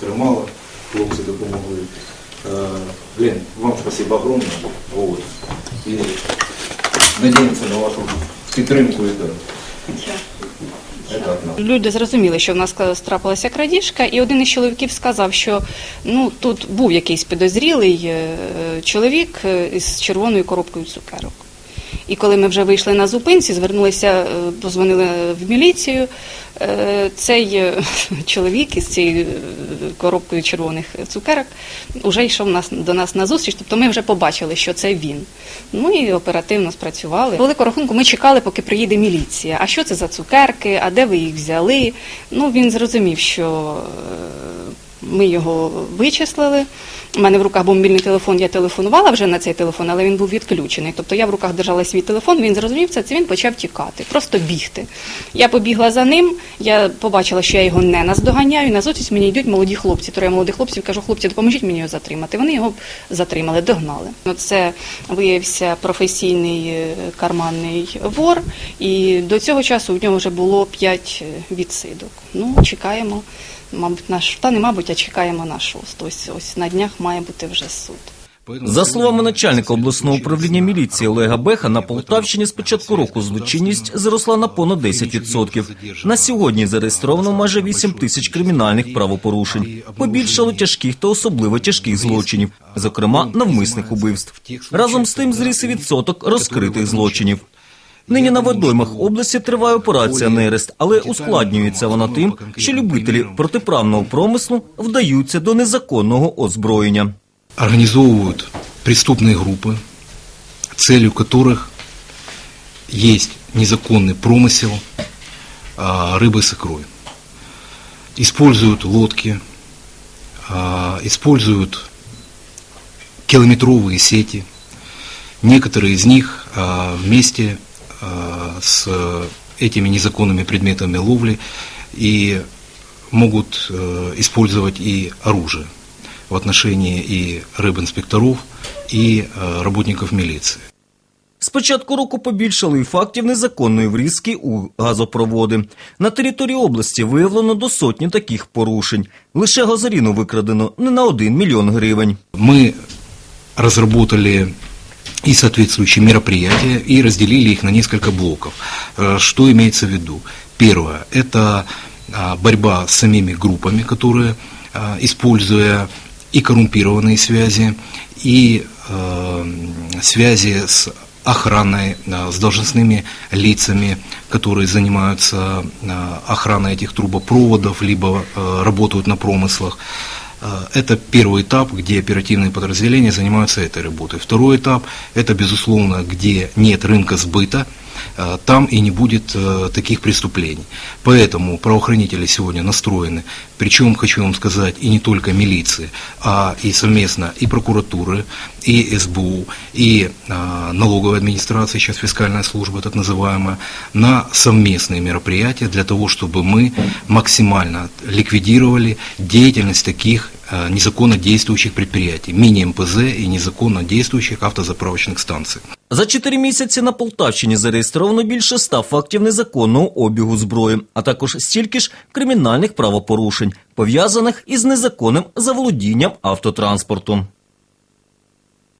тримала, хлопці допомогли. Е, Блін, вам спасибо огромне. Вот. І надіємося на вашу підтримку. і так. Люди зрозуміли, що в нас трапилася крадіжка, і один із чоловіків сказав, що ну тут був якийсь підозрілий е, чоловік е, із червоною коробкою цукерок. І коли ми вже вийшли на зупинці, звернулися, е, позвонили в міліцію. е, Цей е, чоловік із цією коробкою червоних цукерок вже йшов нас до нас на зустріч. Тобто ми вже побачили, що це він. Ну і оперативно спрацювали. Великого рахунку ми чекали, поки приїде міліція. А що це за цукерки? А де ви їх взяли? Ну він зрозумів, що ми його вичислили. У мене в руках був мобільний телефон, я телефонувала вже на цей телефон, але він був відключений. Тобто я в руках держала свій телефон, він зрозумів це, це він почав тікати, просто бігти. Я побігла за ним, я побачила, що я його не наздоганяю. На зустріч мені йдуть молоді хлопці. Троє молодих хлопців кажу, хлопці, допоможіть мені його затримати. Вони його затримали, догнали. Ну, Це виявився професійний е, карманний вор, і до цього часу у нього вже було п'ять е, відсидок. Ну, чекаємо. Мабуть, наш та не мабуть, а чекаємо на шост. Ось ось на днях має бути вже суд. За словами начальника обласного управління міліції Олега Беха, на Полтавщині з початку року злочинність зросла на понад 10%. На сьогодні зареєстровано майже 8 тисяч кримінальних правопорушень. Побільшало тяжких та особливо тяжких злочинів, зокрема навмисних убивств. Разом з тим зріс відсоток розкритих злочинів. Нині на водоймах області триває операція «Нерест», але ускладнюється вона тим, що любителі протиправного промислу вдаються до незаконного озброєння. организовывают преступные группы, целью которых есть незаконный промысел а, рыбы с икрой. Используют лодки, а, используют километровые сети. Некоторые из них а, вместе а, с этими незаконными предметами ловли и могут э, использовать и оружие в отношении и рыбинспекторов, и э, работников милиции. З початку року побільшало і фактів незаконної врізки у газопроводи. На території області виявлено до сотні таких порушень. Лише газоріну викрадено не на 1 мільйон гривень. Мы разработали и соответствующие мероприятия и разделили их на несколько блоков. Э, Что имеется в виду? Первое – это а, борьба с самими группами, которые, а, используя и коррумпированные связи, и э, связи с охраной, а, с должностными лицами, которые занимаются охраной этих трубопроводов, либо э, работают на промыслах. Э, Это первый этап, где оперативные подразделения занимаются этой работой. Второй этап – это, безусловно, где нет рынка сбыта, э, там и не будет э, таких преступлений. Поэтому правоохранители сегодня настроены, причем, хочу вам сказать, и не только милиции, а и совместно и прокуратуры, и СБУ, и а, налоговой администрации, сейчас фискальная служба так называемая, на совместные мероприятия для того, чтобы мы максимально ликвидировали деятельность таких а, незаконно действующих предприятий, мини-МПЗ и незаконно действующих автозаправочных станций. За чотири місяці на Полтавщині зареєстровано більше ста фактів незаконного обігу зброї, а також стільки ж кримінальних правопорушень, пов'язаних із незаконним заволодінням автотранспортом.